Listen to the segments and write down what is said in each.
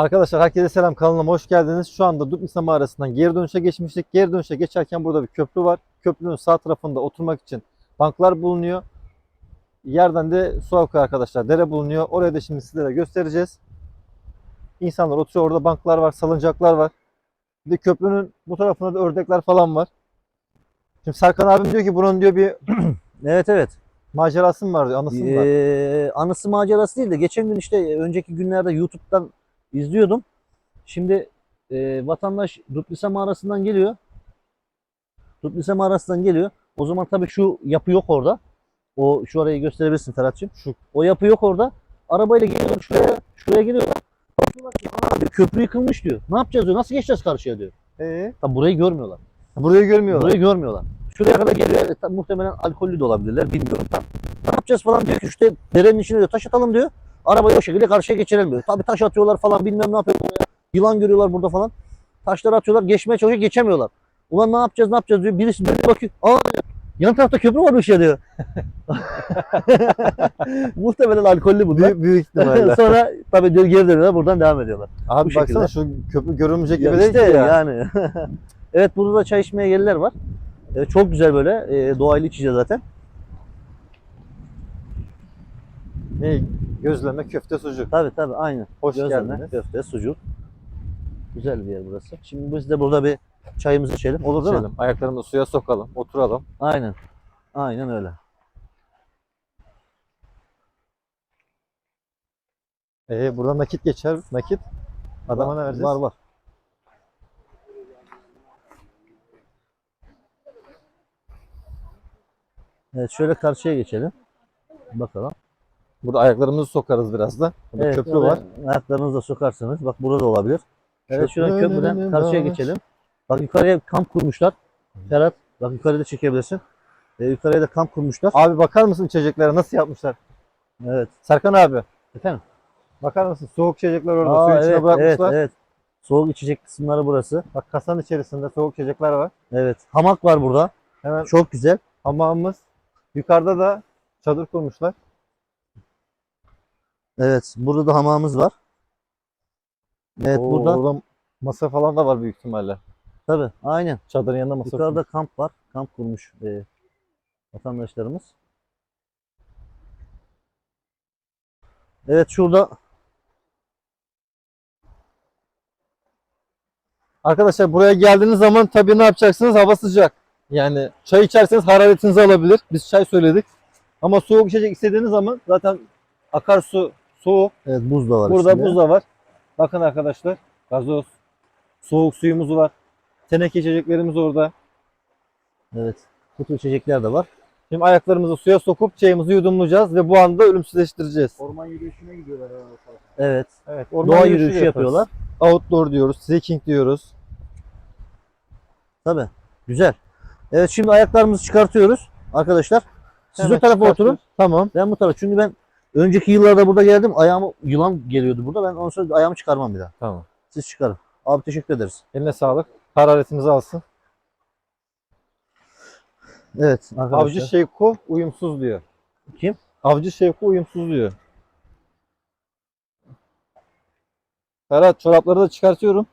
Arkadaşlar herkese selam kanalıma hoş geldiniz. Şu anda Dubnisa mağarasından geri dönüşe geçmiştik. Geri dönüşe geçerken burada bir köprü var. Köprünün sağ tarafında oturmak için banklar bulunuyor. Yerden de su akıyor arkadaşlar. Dere bulunuyor. Oraya da şimdi sizlere göstereceğiz. İnsanlar oturuyor. Orada banklar var, salıncaklar var. Bir de köprünün bu tarafında da ördekler falan var. Şimdi Serkan abim diyor ki bunun diyor bir Evet evet. macerası mı var diyor, anısı mı var? Ee, anısı macerası değil de geçen gün işte önceki günlerde YouTube'dan izliyordum. Şimdi e, vatandaş Dutlise mağarasından geliyor. Dutlise mağarasından geliyor. O zaman tabii şu yapı yok orada. O şu arayı gösterebilirsin Ferhat'cığım. Şu O yapı yok orada. Arabayla geliyor şuraya, şuraya geliyorlar. Bakıyorlar ki diyor, köprü yıkılmış diyor. Ne yapacağız diyor. Nasıl geçeceğiz karşıya diyor. ee, Tabii burayı görmüyorlar. burayı görmüyorlar. Burayı görmüyorlar. Şuraya kadar geliyor. E, tabii muhtemelen alkollü de olabilirler. Bilmiyorum tam. Ne yapacağız falan diyor ki işte derenin içine diyor taş atalım diyor. Arabayı o şekilde karşıya geçirelim diyor. Tabii taş atıyorlar falan bilmem ne yapıyorlar ya. Yılan görüyorlar burada falan. Taşları atıyorlar geçmeye çalışıyor geçemiyorlar. Ulan ne yapacağız ne yapacağız diyor. Birisi dönüp bakıyor. Aa. Yan tarafta köprü varmış ya diyor. Muhtemelen alkollü bunlar. Büyük, büyük ihtimalle. Sonra tabii diyor geri dönüyorlar buradan devam ediyorlar. Abi Bu baksana şekilde. şu köprü görünmeyecek gibi değil işte ki ya. yani. evet burada da çay içmeye gelirler var. Evet, çok güzel böyle e, doğayla iç içe zaten. Ne? Gözleme, köfte, sucuk. Tabii tabii aynı. Hoş Gözleme, geldiniz. köfte, sucuk. Güzel bir yer burası. Şimdi biz de burada bir çayımızı içelim. Olur değil mi? İçelim. Ayaklarımızı suya sokalım, oturalım. Aynen. Aynen öyle. Ee, buradan nakit geçer. Nakit. Adama ne vereceğiz? Var var. Evet şöyle karşıya geçelim. Bakalım. Burada ayaklarımızı sokarız biraz da. Burada Evet, köprü var. Ayaklarınızı da sokarsınız. Bak burada da olabilir. Evet Köprü şuradan köprüden karşıya geçelim. Bak yukarıya kamp kurmuşlar. Ferhat bak yukarıda çekebilirsin. Ee, yukarıya da kamp kurmuşlar. Abi bakar mısın içeceklere nasıl yapmışlar? Evet. Serkan abi. Efendim? Bakar mısın? Soğuk içecekler orada. Aa, Suyun içine evet, bırakmışlar. evet, evet. Soğuk içecek kısımları burası. Bak kasanın içerisinde soğuk içecekler var. Evet. Hamak var burada. Hemen Çok güzel. hamamımız. Yukarıda da çadır kurmuşlar. Evet. Burada da hamamımız var. Evet Oo, burada. Orada masa falan da var büyük ihtimalle. Tabii. Aynen. Çadırın yanında masa Yukarıda kamp var. Kamp kurmuş e, vatandaşlarımız. Evet şurada Arkadaşlar buraya geldiğiniz zaman tabii ne yapacaksınız? Hava sıcak. Yani çay içerseniz hararetinizi alabilir. Biz çay söyledik. Ama soğuk içecek istediğiniz zaman zaten akarsu soğuk. evet buz da var Burada buz da var. Bakın arkadaşlar. Gazoz. Soğuk suyumuz var. Teneke içeceklerimiz orada. Evet. Kutu içecekler de var. Şimdi ayaklarımızı suya sokup çayımızı yudumlayacağız ve bu anda ölümsüzleştireceğiz. Orman yürüyüşüne gidiyorlar herhalde. Evet. Evet, Doğa yürüyüşü de yapıyorlar. Outdoor diyoruz, trekking diyoruz. Tabii. Güzel. Evet şimdi ayaklarımızı çıkartıyoruz arkadaşlar. Siz Hemen o tarafa oturun. Tamam. Ben bu tarafa. Çünkü ben önceki yıllarda burada geldim. Ayağımı yılan geliyordu burada. Ben ondan sonra ayağımı çıkarmam bir daha. Tamam. Siz çıkarın. Abi teşekkür ederiz. Eline sağlık. Hararetimizi alsın. Evet arkadaşlar. Avcı Şevko uyumsuz diyor. Kim? Avcı Şevko uyumsuz diyor. Ferhat çorapları da çıkartıyorum.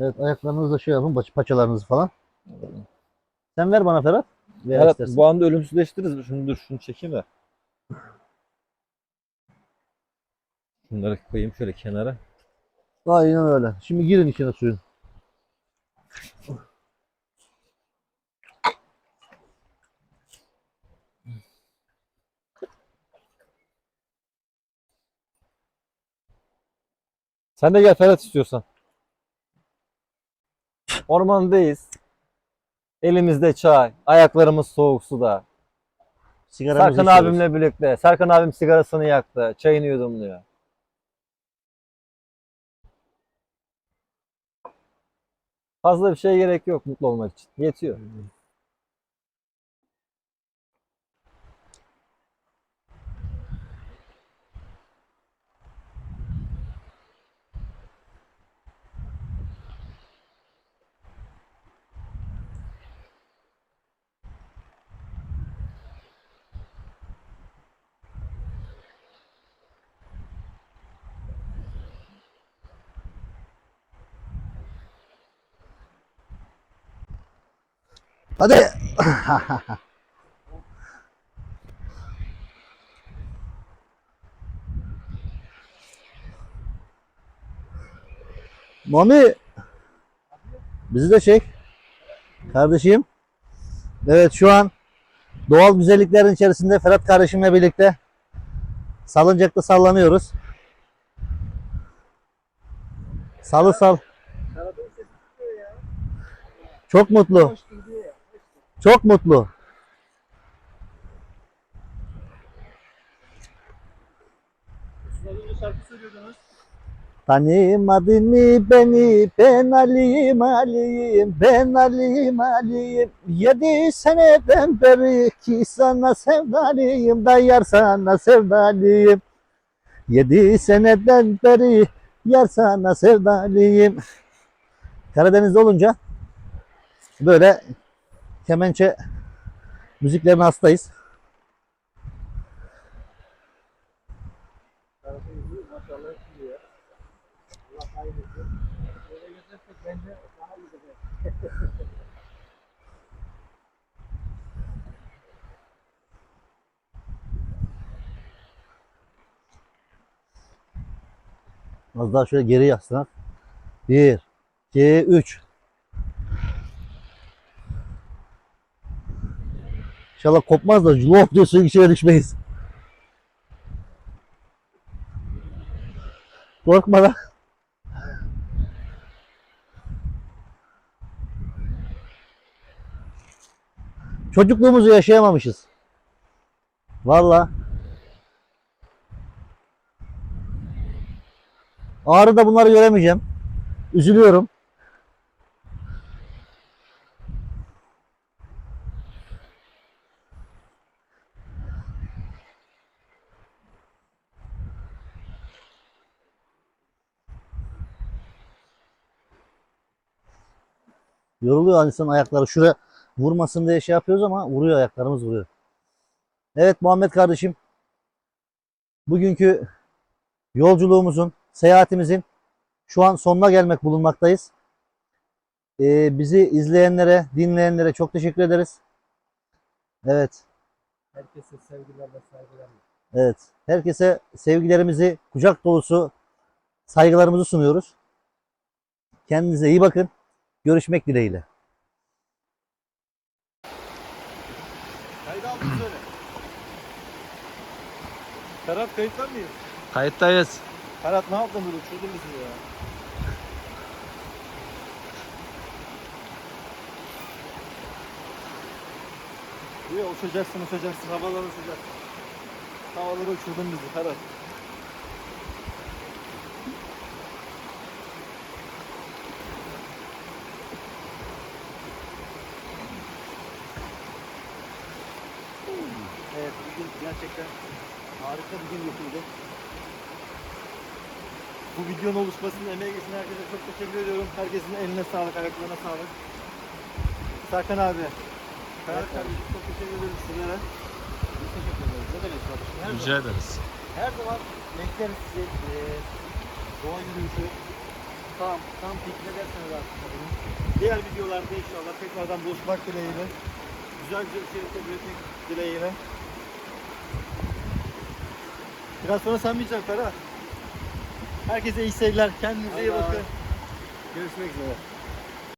Evet ayaklarınızı da şey yapın. paç- Paçalarınızı falan. Sen ver bana Ferhat. Ferhat istersen. bu anda ölümsüzleştiririz. Şunu dur şunu çekeyim de. Bunları koyayım şöyle kenara. Aynen öyle. Şimdi girin içine suyun. Sen de gel Ferhat istiyorsan. Ormandayız. Elimizde çay, ayaklarımız soğuk suda. Sigaramızı Serkan içiyoruz. abimle birlikte. Serkan abim sigarasını yaktı, çayını yudumluyor. Fazla bir şeye gerek yok mutlu olmak için. Yetiyor. Hadi. Mami. Bizi de çek. Kardeşim. Evet şu an doğal güzelliklerin içerisinde Ferhat kardeşimle birlikte salıncakta sallanıyoruz. Salı sal. Çok mutlu. Çok mutlu. Tanımadın beni? Ben Ali'yim Ali'yim ben Ali'yim Ali'yim. Yedi seneden beri ki sana sevdalıyım da yar sana sevdalıyım. Yedi seneden beri yar sana sevdalıyım. Karadeniz'de olunca böyle kemençe müziklerine hastayız. Az daha şöyle geri yaslanak. Bir, iki, üç. İnşallah kopmaz da lop diye suyun içine düşmeyiz. Korkma lan. Çocukluğumuzu yaşayamamışız. Vallahi. Ağrı'da bunları göremeyeceğim. Üzülüyorum. Yoruluyor insan ayakları. Şuraya vurmasın diye şey yapıyoruz ama vuruyor ayaklarımız vuruyor. Evet Muhammed kardeşim. Bugünkü yolculuğumuzun, seyahatimizin şu an sonuna gelmek bulunmaktayız. Ee, bizi izleyenlere, dinleyenlere çok teşekkür ederiz. Evet, Herkese sevgiler ve saygılar. evet. Herkese sevgilerimizi, kucak dolusu saygılarımızı sunuyoruz. Kendinize iyi bakın. Görüşmek dileğiyle. Kayıt aldın söyle. Ferhat kayıtlar mıyız? Kayıttayız. Ferhat ne yaptın böyle uçurdun bizi ya. Yok uçacaksın uçacaksın havalara uçacaksın. Havalara uçurdun bizi Ferhat. Evet bugün gerçekten harika bir gün yapıldı. Bu videonun oluşmasının emeği geçen herkese çok teşekkür ediyorum. Herkesin eline sağlık, ayaklarına sağlık. Serkan abi. Ferhat kardeşim çok teşekkür ederiz sizlere. Biz teşekkür ederiz. Ne demek kardeşim? Her Rica zaman, ederiz. her zaman bekleriz sizi. Ee, doğa yürüyüşü. Tam, tam piknik ederseniz artık. Diğer videolarda inşallah tekrardan buluşmak dileğiyle. Güzel güzel içerikler üretmek dileğiyle. Biraz sonra sen bileceksin Ferhat. Herkese iyi seyirler. Kendinize iyi bakın. Görüşmek üzere.